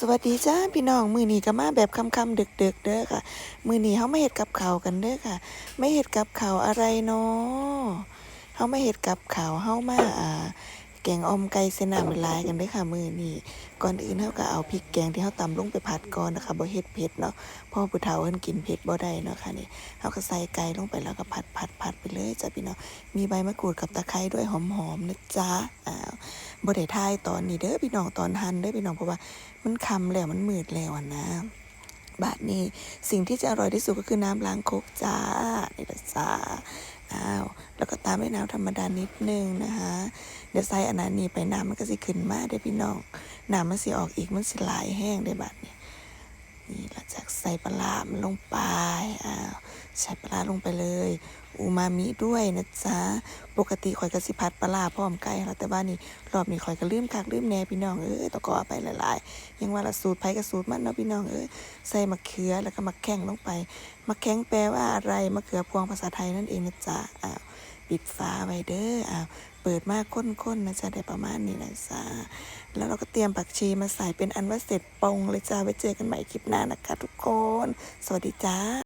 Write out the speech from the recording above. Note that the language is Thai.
สวัสดีจ้าพี่น้องมือนีก็มาแบบคำคำๆดึกดึกๆเด้อค่ะ มือนีเขาไม่เห็ดกับข่าวกันเด้อค่ะ ไม่เห็ดกับข่าวอะไรเนาะเขาไม่เห็ดกับข่าวเขามาอ่าแกงอมไก่เสนามลายกันเด้อค่ะ มือนีก่อนอื่นเขาก็เอาพริกแกงที่เขาตำลงไปผัดก่อนนะคะบ่เฮ็ดเผ็ดเนาะพ่อผู้เฒ่าเพิ่นกินเผ็ดบ่ได้เนาะค่ะนี่เขาก็ใส่ไก่ลงไปแล้วก็ผัดผัด เลยจ้ะพี่น้องมีใบมะกรูดกับตะไคร้ด้วยหอมๆนะจ๊ะอ้าวบ่ได้ทายตอนนี้เด้อพี่น้องตอนหันเด้อพี่น้องเพราะว่ามันคำแล้วมันมืดแล้วนะบาทนี้สิ่งที่จะอร่อยที่สุดก็คือน้ำล้างคกจ้านี่ละจ้าอ้าวแล้วก็ตามด้วยน้ำธรรมดานิดนึงนะคะเดี๋ยวใส่อันนั้นนี่ไปน้ำมันก็สิขึ้นมาได้อพี่น้องน้ำมันสิออกอีกมันสิหลายแห้งได้บาดนี้นี่หลังจากใส่ปลาร้ามันลงไปอ้า ใส่ปลาลงไปเลย อูมามิด้วยนะจ๊ะ ปกติข่อยก็สิผัดปลาพร้อมไก่แล้วแต่ว่านี่รอบนี้ข่อยก็ลืมคักลืมแหน่พี่น้องเอ้ยต้องก็เอไปหลายๆ ยังว่าละสูตรไผกับสูตรมันเนาะพี่น้องเอ้ยใส่มะเขือแล้วก็มะแข้งลงไป มะแข้งแปลว่าอะไร มะเขือพวงภาษาไทยนั่นเองนะจ๊ะ อ้าวปิดฝาไว้เด้อ อ้าวเปิดมากข้นๆนะจ๊ะได้ประมาณนี้นะจ๊ะแล้วเราก็เตรียมผักชีมาใส่เป็นอันว่าเสร็จปรุงเลยจ้าไว้เจอกันใหม่คลิปหน้านะคะทุกคน สวัสดีจ้า